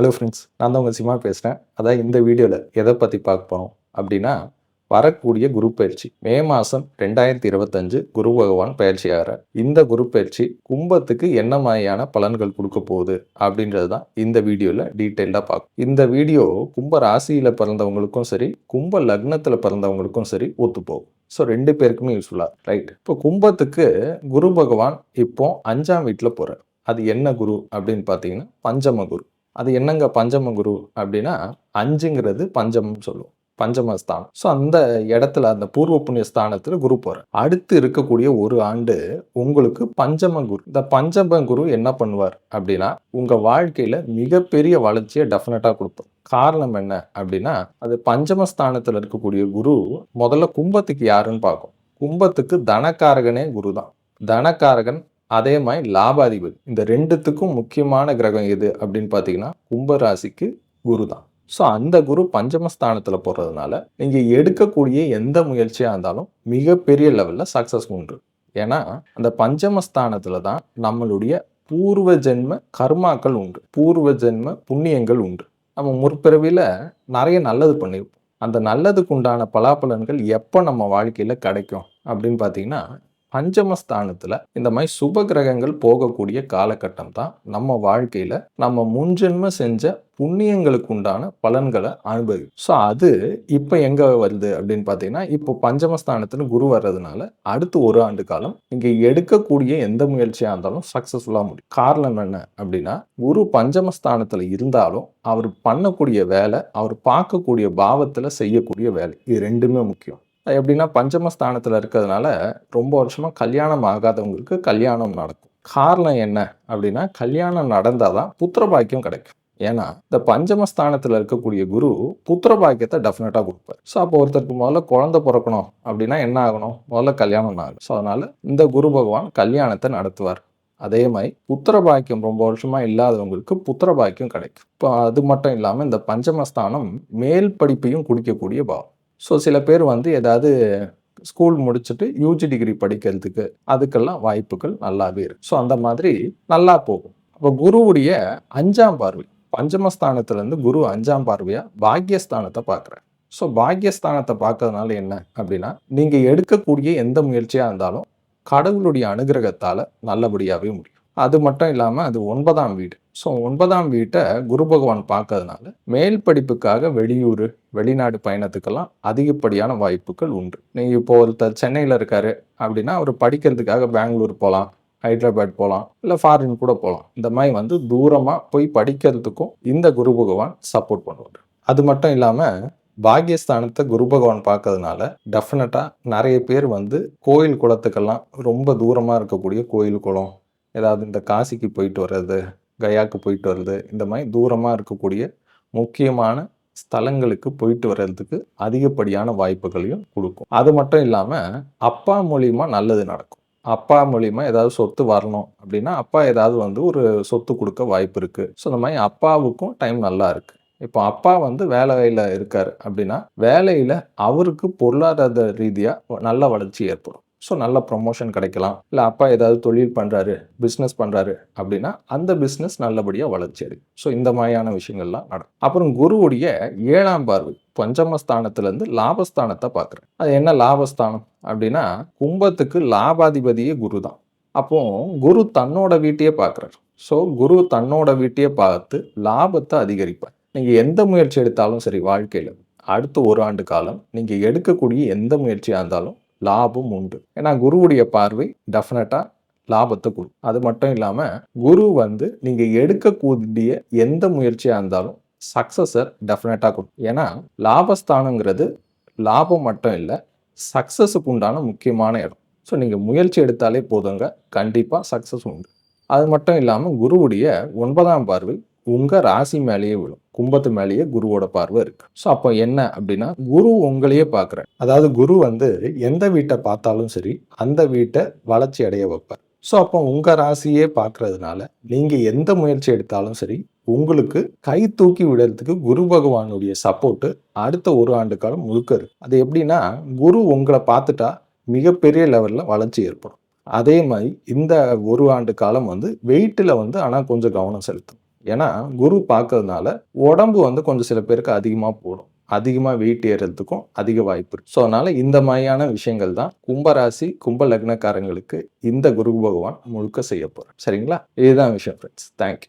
Hello friends நான் தான் உங்கள் சிமா பேசுகிறேன் அதான் இந்த வீடியோவில் எதை பற்றி பார்க்க போகிறோம் அப்படின்னா வரக்கூடிய குரு பயிற்சி. மே மாதம் ரெண்டாயிரத்தி இருபத்தஞ்சு குரு பகவான் பயிற்சி ஆகிறார். இந்த குரு பயிற்சி கும்பத்துக்கு என்ன மாதிரியான பலன்கள் கொடுக்க போகுது அப்படின்றது தான் இந்த வீடியோவில் டீட்டெயில்டாக பார்க்கும் இந்த வீடியோ கும்ப ராசியில் பிறந்தவங்களுக்கும் சரி கும்ப லக்னத்தில் பிறந்தவங்களுக்கும் சரி ஒத்துப்போகும் ஸோ ரெண்டு பேருக்குமே யூஸ்ஃபுல்லாக ரைட் இப்போ கும்பத்துக்கு குரு பகவான் இப்போ அஞ்சாம் வீட்டில் போகிறார் அது என்ன குரு அப்படின்னு பார்த்தீங்கன்னா பஞ்சம குரு. அது என்னங்க பஞ்சம குரு அப்படின்னா அஞ்சுங்கிறது பஞ்சம்னு சொல்லுவோம். பஞ்சமஸ்தானம் ஸோ அந்த இடத்துல அந்த பூர்வ புண்ணிய ஸ்தானத்தில் குரு போகிறார் அடுத்து இருக்கக்கூடிய ஒரு ஆண்டு உங்களுக்கு பஞ்சம குரு. இந்த பஞ்சம குரு என்ன பண்ணுவார் அப்படின்னா உங்கள் வாழ்க்கையில் மிகப்பெரிய வளர்ச்சியை டெஃபினட்டாக கொடுப்பார். காரணம் என்ன அப்படின்னா அது பஞ்சமஸ்தானத்தில் இருக்கக்கூடிய குரு முதல்ல கும்பத்துக்கு யாருன்னு பார்க்கும் கும்பத்துக்கு தனக்காரகனே குரு தான் தனக்காரகன் அதே மாதிரி லாபாதிபதி. இந்த ரெண்டுத்துக்கும் முக்கியமான கிரகம் எது அப்படின்னு பார்த்தீங்கன்னா கும்பராசிக்கு குரு தான். ஸோ அந்த குரு பஞ்சமஸ்தானத்தில் போகிறதுனால நீங்கள் எடுக்கக்கூடிய எந்த முயற்சியாக இருந்தாலும் மிகப்பெரிய லெவலில் சக்ஸஸ் உண்டு. ஏன்னா அந்த பஞ்சமஸ்தானத்தில் தான் நம்மளுடைய பூர்வ ஜென்ம கர்மாக்கள் உண்டு. பூர்வ ஜென்ம புண்ணியங்கள் உண்டு. நம்ம முற்பிறவியில் நிறைய நல்லது பண்ணியிருப்போம் அந்த நல்லதுக்கு உண்டான பலாபலன்கள் எப்போ நம்ம வாழ்க்கையில் கிடைக்கும் அப்படின்னு பார்த்தீங்கன்னா பஞ்சமஸ்தானத்தில் இந்த மாதிரி சுப கிரகங்கள் போகக்கூடிய காலகட்டம் தான் நம்ம வாழ்க்கையில் நம்ம முன்ஜென்ம செஞ்ச புண்ணியங்களுக்கு உண்டான பலன்களை அனுபவிக்கும் ஸோ அது இப்போ எங்கே வருது அப்படின்னு பார்த்தீங்கன்னா இப்போ பஞ்சமஸ்தானத்தில் குரு வர்றதுனால அடுத்து ஒரு ஆண்டு காலம் இங்கே எடுக்கக்கூடிய எந்த முயற்சியாக இருந்தாலும் சக்ஸஸ்ஃபுல்லாக முடியும். காரணம் என்ன அப்படின்னா குரு பஞ்சமஸ்தானத்தில் இருந்தாலும் அவர் பண்ணக்கூடிய வேலை அவர் பார்க்கக்கூடிய பாவத்தில் செய்யக்கூடிய வேலை இது ரெண்டுமே முக்கியம். எப்படின்னா பஞ்சமஸ்தானத்தில் இருக்கிறதுனால ரொம்ப வருஷமாக கல்யாணம் ஆகாதவங்களுக்கு கல்யாணம் நடக்கும். காரணம் என்ன அப்படின்னா கல்யாணம் நடந்தால் தான் புத்திர பாக்கியம் கிடைக்கும். ஏன்னா இந்த பஞ்சமஸ்தானத்தில் இருக்கக்கூடிய குரு புத்திர பாக்கியத்தை டெஃபினட்டாக கொடுப்பார். ஸோ அப்போ ஒருத்தருக்கு முதல்ல குழந்தை பிறக்கணும் அப்படின்னா என்ன ஆகணும்? முதல்ல கல்யாணம் ஆகும் ஸோ அதனால் இந்த குரு பகவான் கல்யாணத்தை நடத்துவார். அதே மாதிரி புத்திர பாக்கியம் ரொம்ப வருஷமாக இல்லாதவங்களுக்கு புத்திர பாக்கியம் கிடைக்கும். இப்போ அது மட்டும் இல்லாமல் இந்த பஞ்சமஸ்தானம் மேல் படிப்பையும் குடிக்கக்கூடிய பாவம். ஸோ சில பேர் வந்து ஏதாவது ஸ்கூல் முடிச்சுட்டு யூஜி டிகிரி படிக்கிறதுக்கு அதுக்கெல்லாம் வாய்ப்புகள் நல்லாவே இருக்கு. ஸோ அந்த மாதிரி நல்லா போகும். அப்போ குருவுடைய அஞ்சாம் பார்வை பஞ்சமஸ்தானத்துலேருந்து குரு அஞ்சாம் பார்வையாக பாக்யஸ்தானத்தை பார்க்குறாரு. ஸோ பாக்யஸ்தானத்தை பார்க்கறதுனால என்ன அப்படின்னா நீங்கள் எடுக்கக்கூடிய எந்த முயற்சியாக இருந்தாலும் கடவுளுடைய அனுகிரகத்தால் நல்லபடியாகவே முடியும். அது மட்டும் இல்லாமல் அது ஒன்பதாம் வீடு. ஸோ ஒன்பதாம் வீட்டை குரு பகவான் பார்க்கறதுனால மேல் படிப்புக்காக வெளியூர் வெளிநாடு பயணத்துக்கெல்லாம் அதிகப்படியான வாய்ப்புகள் உண்டு. நீங்கள் இப்போ ஒருத்தர் சென்னையில் இருக்காரு அப்படின்னா அவர் படிக்கிறதுக்காக பெங்களூர் போகலாம் ஹைதராபாத் போகலாம் இல்லை ஃபாரின் கூட போகலாம் இந்த மாதிரி வந்து தூரமாக போய் படிக்கிறதுக்கும் இந்த குரு பகவான் சப்போர்ட் பண்ணுவார். அது மட்டும் இல்லாமல் பாகியஸ்தானத்தை குரு பகவான் பார்க்கறதுனால டெஃபினட்டாக நிறைய பேர் வந்து கோயில் குளத்துக்கெல்லாம் ரொம்ப தூரமாக இருக்கக்கூடிய கோயில் குளம் ஏதாவது இந்த காசிக்கு போயிட்டு வர்றது கயாக்கு போயிட்டு வர்றது இந்த மாதிரி தூரமாக இருக்கக்கூடிய முக்கியமான ஸ்தலங்களுக்கு போயிட்டு வர்றதுக்கு அதிகப்படியான வாய்ப்புகளையும் கொடுக்கும். அது மட்டும் இல்லாமல் அப்பா மூலியமா நல்லது நடக்கும். அப்பா மூலியமா ஏதாவது சொத்து வரணும் அப்படின்னா அப்பா ஏதாவது வந்து ஒரு சொத்து கொடுக்க வாய்ப்பு இருக்குது ஸோ இந்த மாதிரி அப்பாவுக்கும் டைம் நல்லா இருக்குது இப்போ அப்பா வந்து வேலையில் இருக்கார் அப்படின்னா வேலையில் அவருக்கு பொருளாதார ரீதியாக நல்ல வளர்ச்சி ஏற்படும். ஸோ நல்ல ப்ரொமோஷன் கிடைக்கலாம். இல்லை அப்பா ஏதாவது தொழில் பண்ணுறாரு பிஸ்னஸ் பண்ணுறாரு அப்படின்னா அந்த பிஸ்னஸ் நல்லபடியாக வளர்ச்சி அடையும். ஸோ இந்த மாதிரியான விஷயங்கள்லாம் நடக்கும். அப்புறம் குருவுடைய ஏழாம் பார்வை பஞ்சமஸ்தானத்துலேருந்து லாபஸ்தானத்தை பார்க்குறேன் அது என்ன லாபஸ்தானம் அப்படின்னா கும்பத்துக்கு லாபாதிபதியே குரு தான் அப்போ குரு தன்னோட வீட்டையே பார்க்குறாரு. ஸோ குரு தன்னோட வீட்டையே பார்த்து லாபத்தை அதிகரிப்பார். நீங்கள் எந்த முயற்சி எடுத்தாலும் சரி வாழ்க்கையில் அடுத்த ஒரு ஆண்டு காலம் நீங்கள் எடுக்கக்கூடிய எந்த முயற்சியாக இருந்தாலும் லாபம் உண்டு. ஏன்னா குருவுடைய பார்வை டெஃபினட்டாக லாபத்தை கொடுக்கும் அது மட்டும் இல்லாமல் குரு வந்து நீங்கள் எடுக்கக்கூடிய எந்த முயற்சியாக இருந்தாலும் சக்ஸஸர் டெஃபினட்டாக கொடுக்கும் ஏன்னா லாபஸ்தானங்கிறது லாபம் மட்டும் இல்லை சக்ஸஸுக்கு உண்டான முக்கியமான இடம். ஸோ நீங்கள் முயற்சி எடுத்தாலே போதுங்க. கண்டிப்பாக சக்ஸஸ் உண்டு. அது மட்டும் இல்லாமல் குருவுடைய ஒன்பதாம் பார்வை உங்கள் ராசி மேலேயே விழும். கும்பத்து மேலேயே குருவோட பார்வை இருக்கு. ஸோ அப்போ என்ன அப்படின்னா குரு உங்களையே பார்க்குறேன் அதாவது குரு வந்து எந்த வீட்டை பார்த்தாலும் சரி அந்த வீட்டை வளர்ச்சி அடைய வைப்பார். ஸோ அப்போ உங்கள் ராசியே பார்க்கறதுனால நீங்கள் எந்த முயற்சி எடுத்தாலும் சரி உங்களுக்கு கை தூக்கி விடுறதுக்கு குரு பகவானுடைய சப்போர்ட்டு அடுத்த ஒரு ஆண்டு காலம் முழுக்க இருக்கு. அது எப்படின்னா குரு உங்களை பார்த்துட்டா மிகப்பெரிய லெவலில் வளர்ச்சி ஏற்படும். அதே மாதிரி இந்த ஒரு ஆண்டு காலம் வந்து வெயிட்டில் வந்து ஆனால் கொஞ்சம் கவனம் செலுத்தும். ஏன்னா குரு பார்க்கறதுனால உடம்பு வந்து கொஞ்சம் சில பேருக்கு அதிகமாக போடும். அதிகமாக வெயிட் ஏறதுக்கும் அதிக வாய்ப்பு இருக்கு. ஸோ அதனால இந்த மாதிரியான விஷயங்கள் தான் கும்பராசி கும்ப லக்னக்காரங்களுக்கு இந்த குரு பகவான் முழுக்க செய்ய போகிறோம் சரிங்களா? இதுதான் விஷயம் ஃப்ரெண்ட்ஸ் தேங்க்யூ